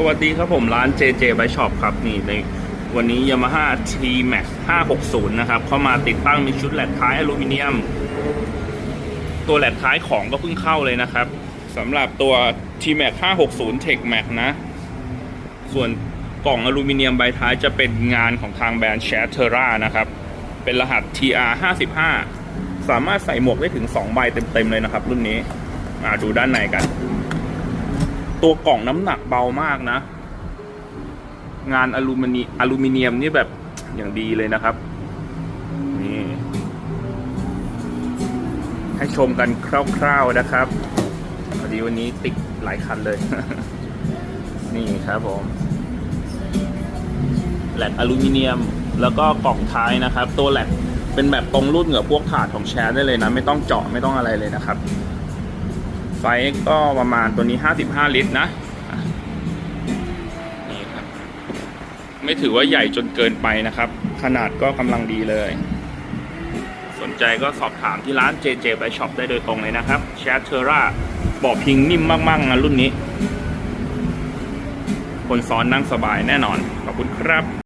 สวัสดีครับผมร้าน JJ Bike Shop ครับนี่ในวันนี้ Yamaha T Max 560 นะครับ เข้ามาติดตั้งมีชุดแหลกท้ายอลูมิเนียม ตัวแหลกท้ายของก็เพิ่งเข้าเลยนะครับสำหรับตัว T Max 560 Tech Max นะ ส่วนกล่องอลูมิเนียมใบท้ายจะเป็นงานของทางแบรนด์ c h a t e r a นะครับ เป็นรหัส TR 55สามารถใส่หมวกได้ถึง 2 ใบเต็มๆเลยนะครับ รุ่นนี้มาดูด้านในกัน ตัวกล่องน้ำหนักเบามากนะ งานอลูมิเนีอลูมิเนียมนี่แบบอย่างดีเลยนะครับ นี่ ให้ชมกันคร่าวๆนะครับพอดีวันนี้ติดหลายคันเลย นี่ครับผมแหลกอลูมิเนียมแล้วก็กล่องท้ายนะครับ ตัวแหลกเป็นแบบตรงรุ่นกับพวกถาดของแชร์ได้เลยนะ ไม่ต้องเจาะไม่ต้องอะไรเลยนะครับ ซส์ก็ประมาณตัวนี้ 55 ลิตรนะอะนี่ครับไม่ถือว่าใหญ่จนเกินไปนะครับ ขนาดก็กำลังดีเลย สนใจก็สอบถามที่ร้าน JJ by Shop ได้โดยตรงเลยนะครับแชทเทอร่าบอกพิงนิ่มมาก ๆ นะรุ่นนี้ คนซ้อนนั่งสบายแน่นอน ขอบคุณครับ